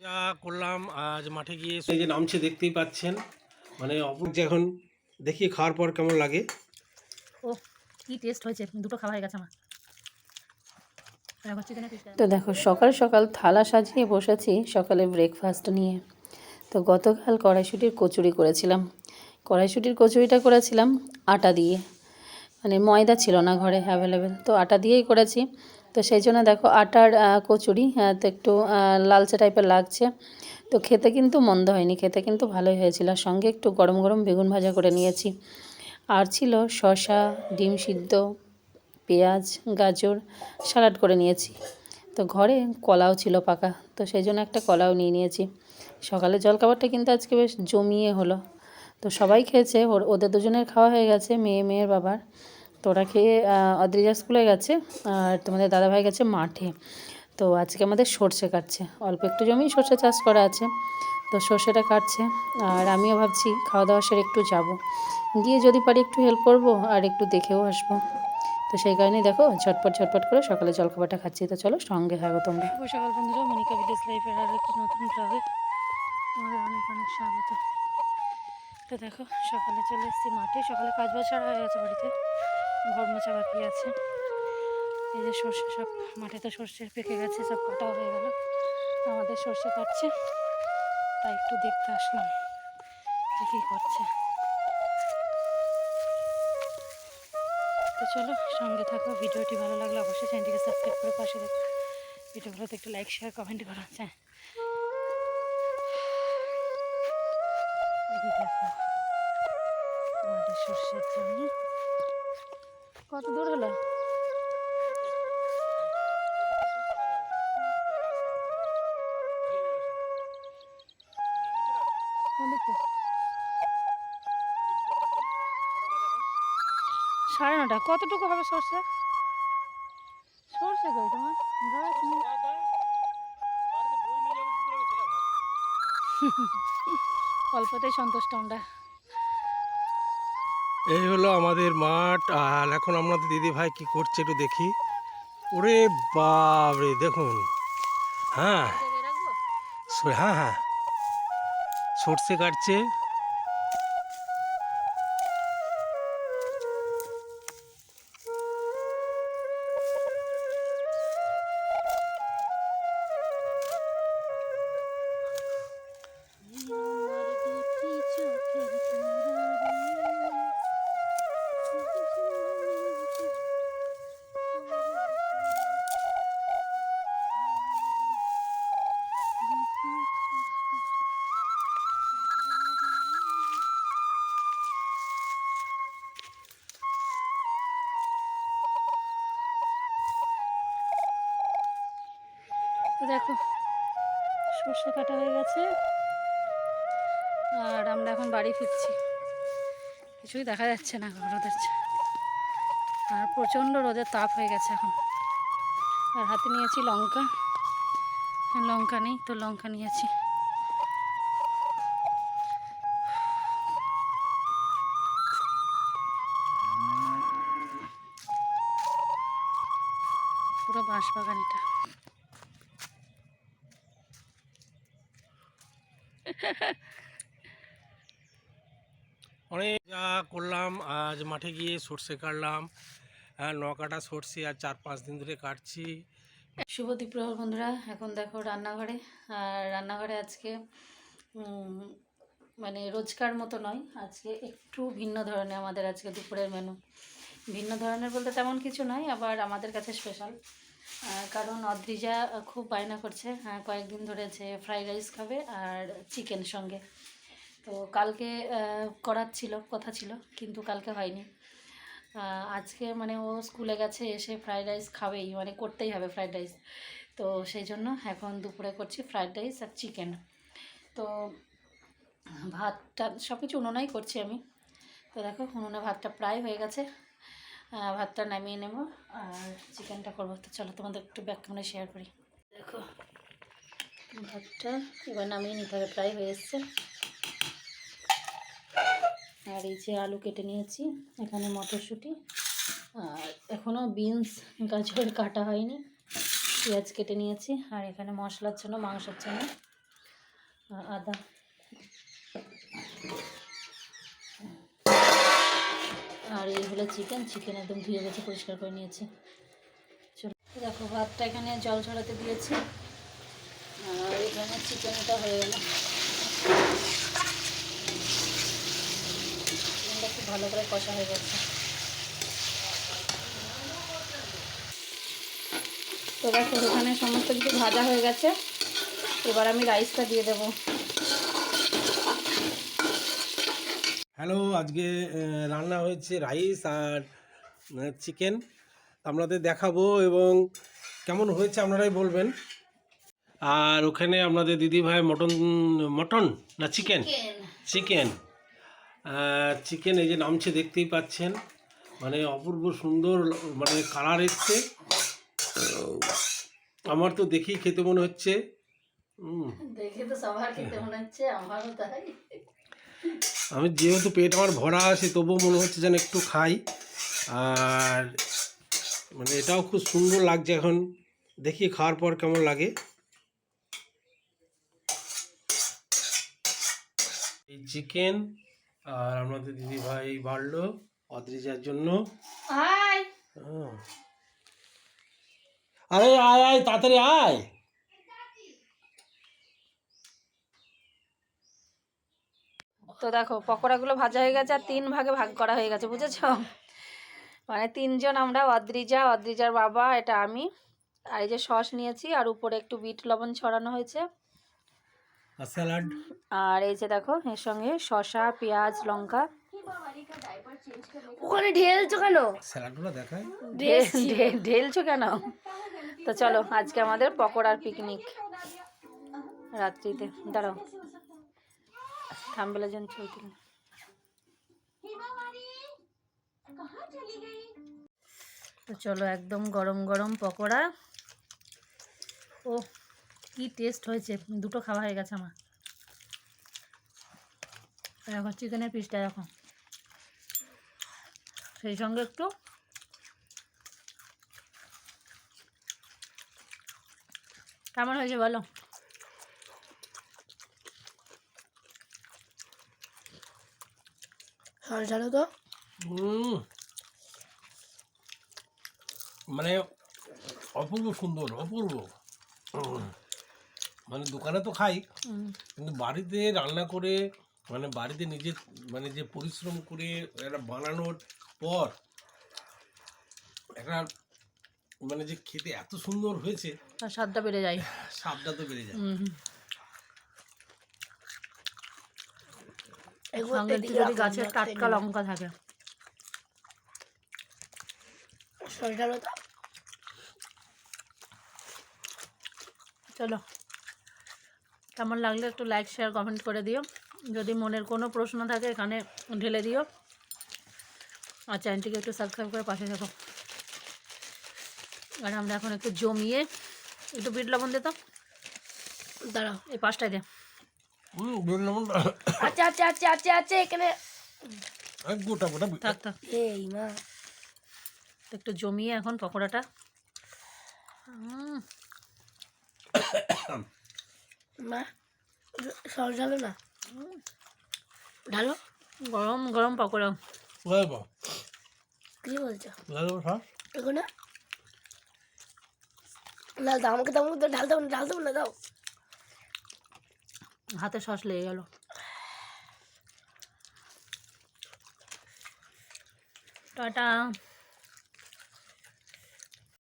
যা করলাম আজ মাঠে গিয়ে এই যে নামছে দেখতেই পাচ্ছেন। মানে অপূর্ব যে এখন দেখি খাওয়ার পর কেমন লাগে। ও কি টেস্ট হয়েছে? দুটো খাওয়া হয়ে গেছে আমার। তো দেখো সকাল সকাল থালা সাজিয়ে বসেছি সকালে ব্রেকফাস্ট নিয়ে। তো গতকাল কড়াইশুটির কচুরি করেছিলাম। কড়াইশুটির কচুরিটা করেছিলাম আটা দিয়ে। মানে ময়দা ছিল না ঘরে অ্যাভেলেবেল তো আটা দিয়েই করেছি। তো সেই জন্য দেখো আটার কচুরি তো একটু লালচে টাইপের লাগছে। তো খেতে কিন্তু মন্দ হয়নি, খেতে কিন্তু ভালোই হয়েছিল। সঙ্গে একটু গরম গরম বেগুন ভাজা করে নিয়েছি। আর ছিল শসা, ডিম সিদ্ধ, পেঁয়াজ, গাজর স্যালাড করে নিয়েছি। তো ঘরে কলাও ছিল পাকা, তো সেই জন্য একটা কলাও নিয়ে নিয়েছি। সকালে জলখাবারটা কিন্তু আজকে বেশ জমিয়ে হলো। তো সবাই খেয়েছে, ওর, ওদের দুজনের খাওয়া হয়ে গেছে, মেয়ে, মেয়ের বাবার। তো ওরা খেয়ে অদ্রিজা স্কুলে গেছে, আর তোমাদের দাদাভাই গেছে মাঠে। তো আজকে আমাদের সর্ষে কাটছে। অল্প একটু জমি সর্ষে চাষ করা আছে, তো সর্ষেটা কাটছে। আর আমিও ভাবছি খাওয়া দাওয়া সেরে একটু যাব। গিয়ে যদি পারি একটু হেল্প করব, আর একটু দেখেও আসব। তো সেই কারণেই দেখো, ঝটপট ঝটপট করে সকালে জলখাবারটা খাচ্ছি। তো চলো, সঙ্গে থাকো তোমরা। সকাল বন্ধুরা, মনিকা লাইফের আর নতুন ব্লগে তোমাদের অনেক অনেক স্বাগত। তো দেখো, সকালে চলে এসেছি মাঠে। সকালে কাজ বাজ সারা হয়ে গেছে বাড়িতে। ঘর মোছা বাকি আছে। এই যে সর্ষে সব মাঠে তো সর্ষে পেকে গেছে, সব কাটাও হয়ে গেল। আমাদের সর্ষে কাটছে। তাই একটু দেখতে আসলাম যে কী করছে। তো চলো, সঙ্গে থাকো। ভিডিওটি ভালো লাগলে অবশ্যই চ্যানেলটিকে সাবস্ক্রাইব করে পাশে দেখো ভিডিওগুলোতে একটু লাইক শেয়ার কমেন্ট করো হ্যাঁ আমাদের সর্ষের জমি কত দূর হলো? সাড়ে নটা। কতটুকু হবে সর্ষে? সর্ষে কই তোমার? অল্পতেই সন্তুষ্ট আমরা। এই হলো আমাদের মাঠ, আর এখন আপনাদের দিদি ভাই কি করছে একটু দেখি। ওরে বাবরে দেখুন। হ্যাঁ। হ্যাঁ হ্যাঁ। সর্ষে কাটছে। তো দেখো, সর্ষে কাটা হয়ে গেছে। আর আমরা এখন বাড়ি ফিরছি। কিছুই দেখা যাচ্ছে না রোদের আর প্রচণ্ড রোদের তাপ হয়ে গেছে এখন। আর হাতে নিয়েছি লঙ্কা। লঙ্কা নেই, তো লঙ্কা নিয়েছি। পুরো বাঁশ বাগান এটা। অনেক যা করলাম, আজ মাঠে গিয়ে সর্ষে কাটলাম হ্যাঁ ন সর্ষে আর চার পাঁচ দিন ধরে কাটছি। শুভ দ্বীপ্রহর বন্ধুরা, এখন দেখো রান্নাঘরে। আর রান্নাঘরে আজকে মানে রোজকার মতো নয়, আজকে একটু ভিন্ন ধরনের আমাদের আজকে দুপুরের মেনু ভিন্ন ধরনের বলতে তেমন কিছু নয় আবার আমাদের কাছে স্পেশাল কারণ অদ্রিজা খুব বায়না করছে হ্যাঁ কয়েকদিন ধরে যে ফ্রাইড রাইস খাবে আর চিকেন সঙ্গে। তো কালকে করার ছিল, কথা ছিল, কিন্তু কালকে হয়নি। আজকে মানে ও স্কুলে গেছে, এসে ফ্রাইড রাইস খাবেই মানে করতেই হবে ফ্রাইড রাইস তো সেই জন্য এখন দুপুরে করছি ফ্রাইড রাইস আর চিকেন তো ভাতটা সব কিছু উনুনেই করছি আমি। তো দেখো, উনুনে ভাতটা প্রায় হয়ে গেছে। ভাতটা নামিয়ে নেব। আর চিকেনটা করব। তো চলো তোমাদের একটু ব্যাক ক্যামেরা শেয়ার করি। দেখো, ভাতটা এবার নামিয়ে নিতে হবে, প্রায় হয়ে এসছে। আর এই যে আলু কেটে নিয়েছি, এখানে মটরশুঁটি। আর এখনও বিনস গাজর কাটা হয়নি। পেঁয়াজ কেটে নিয়েছি, আর এখানে মশলার জন্য, মাংসের জন্য আদা। আর এই হলো চিকেন চিকেন একদম ধুয়ে গেছে, পরিষ্কার করে নিয়েছি। চলো, দেখো, ভাতটা এখানে জল ছড়াতে দিয়েছি। আর এখানে চিকেনটা হয়ে গেল। খুব ভালো করে কষা হয়ে গেছে। তো দেখো, এখানে সমস্ত কিছু ভাজা হয়ে গেছে। এবার আমি রাইসটা দিয়ে দেবো। হ্যালো আজকে রান্না হয়েছে রাইস আর চিকেন। আপনাদের দেখাবো এবং কেমন হয়েছে আপনারাই বলবেন। আর ওখানে আপনাদের দিদি ভাই মটন মটন না চিকেন? চিকেন। চিকেন। এই যে নামছে দেখতেই পাচ্ছেন। মানে অপূর্ব সুন্দর মানে কালার এসছে। আমার তো দেখেই খেতে মনে হচ্ছে। দেখে তো সবার খেতে মনে হচ্ছে আমারও তাই। আমি যেহেতু পেট আমার ভরা আছে তবুও মনে হচ্ছে যেন একটু খাই। আর মানে এটাও খুব সুন্দর লাগছে এখন। দেখি খাওয়ার পর কেমন লাগে। এই চিকেন আর আমাদের দিদি ভাই বাড়লো অদ্রিজার জন্য। আয়। আরে আয় আয় তাড়াতাড়ি আয়। তো দেখো পকোড়াগুলো ভাজা হয়ে গেছে আর তিন ভাগে ভাগ করা হয়ে গেছে বুঝেছ? মানে তিনজন আমরা অদ্রিজা অদ্রিজার বাবা এটা আমি। আর এই যে সস নিয়েছি আর উপরে একটু বিট লবণ ছড়ানো হয়েছে। আর স্যালাড? আর এই যে দেখো এর সঙ্গে শসা পেঁয়াজ লঙ্কা। ওখানে ঢেলছো কেন? স্যালাডগুলো ঢেলছো। কেন? তো চলো আজকে আমাদের পকোড়ার পিকনিক রাত্রিতে দাঁড়াও। থামবেলার জন্য চলছিল তো চলো একদম গরম গরম পকোড়া। ও কি টেস্ট হয়েছে? দুটো খাওয়া হয়ে গেছে আমার। দেখো চিকেনের পিসটা দেখো। সেই সঙ্গে একটু কেমন হয়েছে বলো? জানো তো? মানে অপূর্ব সুন্দর অপূর্ব। মানে দোকানে তো খাই কিন্তু বাড়িতে রান্না করে মানে বাড়িতে নিজে মানে যে পরিশ্রম করে একটা বানানোর পর একটা মানে যে খেতে এত সুন্দর হয়েছে স্বাদটা বেড়ে যায়। স্বাদটা তো বেড়ে যায়। সঙ্গে একটু যদি গাছের টাটকা লঙ্কা থাকে। চলো। কেমন লাগলে একটু লাইক শেয়ার কমেন্ট করে দিও। যদি মনের কোনো প্রশ্ন থাকে এখানে ঢেলে দিও। আর চ্যানেলটিকে একটু সাবস্ক্রাইব করে পাশে থাকো। আর আমরা এখন একটু জমিয়ে একটু বিট লবণ দিত দাঁড়াও। এই পাঁচটায় দে। আচ্ছা আচ্ছা আচ্ছা আচ্ছা আচ্ছা এখানে গোটা গোটা বিট- থাক থাক। এই মা। একটু জমিয়ে এখন পকোড়াটা। মা সস ঢালো না? ঢালো? গরম গরম পকোড়া। কি বলছো? না দাও আমাকে দাও আমাকে ঢাল দাও না ঢাল দাও না দাও। হাতে সস লেগে গেল। টাটা।